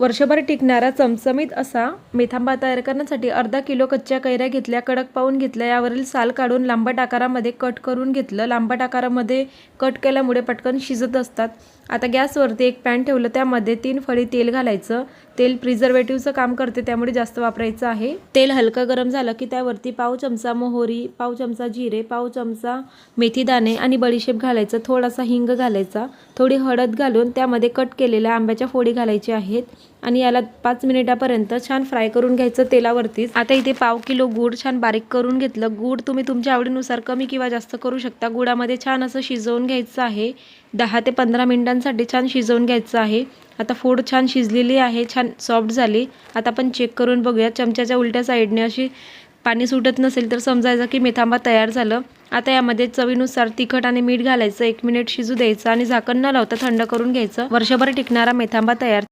वर्षभर टिकणारा चमचमीत असा मेथांबा तयार करण्यासाठी अर्धा किलो कच्च्या कैऱ्या घेतल्या कडक पाहून घेतल्या यावरील साल काढून लांबट आकारामध्ये कट करून घेतलं. लांबट आकारामध्ये कट केल्यामुळे पटकन शिजत असतात. आता गॅसवरती एक पॅन ठेवलं त्यामध्ये तीन फळी तेल घालायचं. तेल प्रिझर्वेटिव्हचं काम करते त्यामुळे जास्त वापरायचं आहे. तेल हलकं गरम झालं की त्यावरती पाव चमचा मोहरी पाव चमचा जिरे पाव चमचा मेथी दाणे आणि बडीशेप घालायचं. थोडासा हिंग घालायचा. थोडी हळद घालून त्यामध्ये कट केलेल्या आंब्याच्या फोडी घालायच्या आहेत. आणि याला पाच मिनिटापर्यंत छान फ्राय करून घ्यायचं तेलावरतीच आता इथे पाव किलो गूळ छान बारीक करून घेतलं. गूळ तुम्ही तुमच्या आवडीनुसार कमी किंवा जास्त करू शकता. गुळामध्ये छान असं शिजवून घ्यायचं आहे. दहा ते पंधरा मिनिटांसाठी छान शिजवून घ्यायचं आहे. आता फोड छान शिजलेली आहे छान सॉफ्ट झाली. आता आपण चेक करून बघूया. चमच्याच्या उलट्या साईडने अशी पाणी सुटत नसेल तर समजायचं की मेथांबा तयार झालं. आता यामध्ये चवीनुसार तिखट आणि मीठ घालायचं. एक मिनिट शिजू द्यायचं आणि झाकण न लावता थंड करून घ्यायचं. वर्षभर टिकणारा मेथांबा तयार